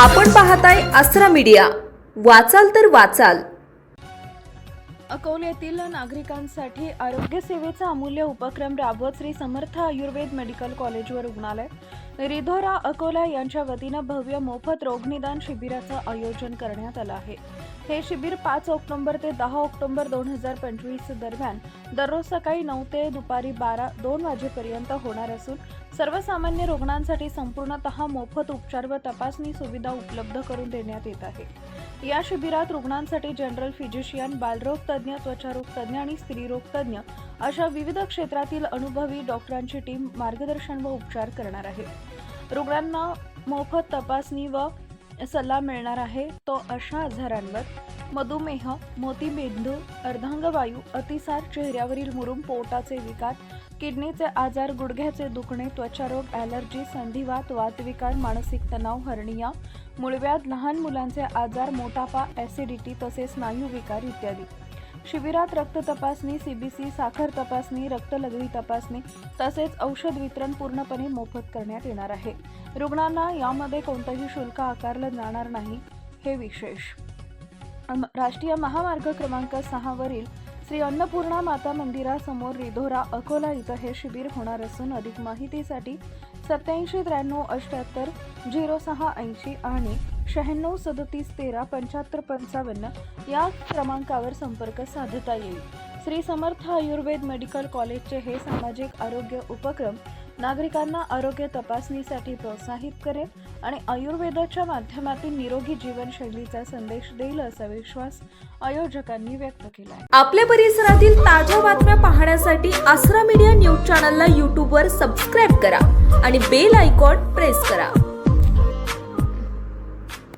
आपण पाहताय अस्त्रा मीडिया. वाचाल तर वाचाल. अकोल्यातील नागरिकांसाठी आरोग्य सेवेचा अमूल्य उपक्रम राबवत श्री समर्थ आयुर्वेद मेडिकल कॉलेज व रुग्णालय. रिधोरा अकोला यांच्या वतीनं भव्य मोफत रोगनिदान शिबिराचं आयोजन करण्यात आलं आहे. हे शिबिर पाच ऑक्टोबर ते दहा ऑक्टोबर दोन हजार पंचवीस दरम्यान दररोज सकाळी नऊ ते दुपारी बारा दोन वाजेपर्यंत होणार असून सर्वसामान्य रुग्णांसाठी संपूर्णतः मोफत उपचार व तपासणी सुविधा उपलब्ध करून देण्यात येत आहे. या शिबिरात रुग्णांसाठी जनरल फिजिशियन बालरोग तज्ज्ञ त्वचारोग तज्ज्ञ आणि स्त्रीरोग तज्ज्ञ अशा विविध क्षेत्रातील अनुभवी डॉक्टरांची टीम मार्गदर्शन व उपचार करणार आहे. रुग्णांना मोफत तपासणी व सल्ला मिळणार आहे. तो अशा आजारांवर मधुमेह मोतीबिंदू अर्धांगवायू अतिसार चेहऱ्यावरील मुरूम पोटाचे विकार किडनीचे आजार गुडघ्याचे दुखणे त्वचारोग ॲलर्जी संधिवात वातविकार मानसिक तणाव हर्निया मुळव्यात लहान मुलांचे आजार मोटापा ॲसिडिटी तसेच स्नायू विकार इत्यादी. शिबिरात रक्त तपासणी सीबीसी साखर तपासणी रक्तलघवी तपासणी तसेच औषध वितरण पूर्णपणे मोफत करण्यात येणार आहे. रुग्णांना यामध्ये कोणतंही शुल्क आकारलं जाणार नाही हे विशेष. राष्ट्रीय महामार्ग क्रमांक सहावरील श्री अन्नपूर्णा माता मंदिरासमोर रिधोरा अकोला इथं हे शिबिर होणार असून अधिक माहितीसाठी सत्याऐंशी त्र्याण्णव अष्ट्याहत्तर झिरो सहा ऐंशी आणि शहाण्णव सदतीस तेरा पंच्याहत्तर पंचावन्न या क्रमांकावर संपर्क साधता येईल. श्री समर्थ आयुर्वेद मेडिकल कॉलेजचे हे सामाजिक आरोग्य उपक्रम नागरिकांना आरोग्य तपासणीसाठी प्रोत्साहित करेल आणि आयुर्वेदाच्या माध्यमातून निरोगी जीवनशैलीचा संदेश देईल असा विश्वास आयोजकांनी व्यक्त केला आहे. आपल्या परिसरातील ताज्या बातम्या पाहण्यासाठी आसरा मीडिया न्यूज चॅनलला यूट्यूबवर सबस्क्राईब करा आणि बेल आयकॉन प्रेस करा.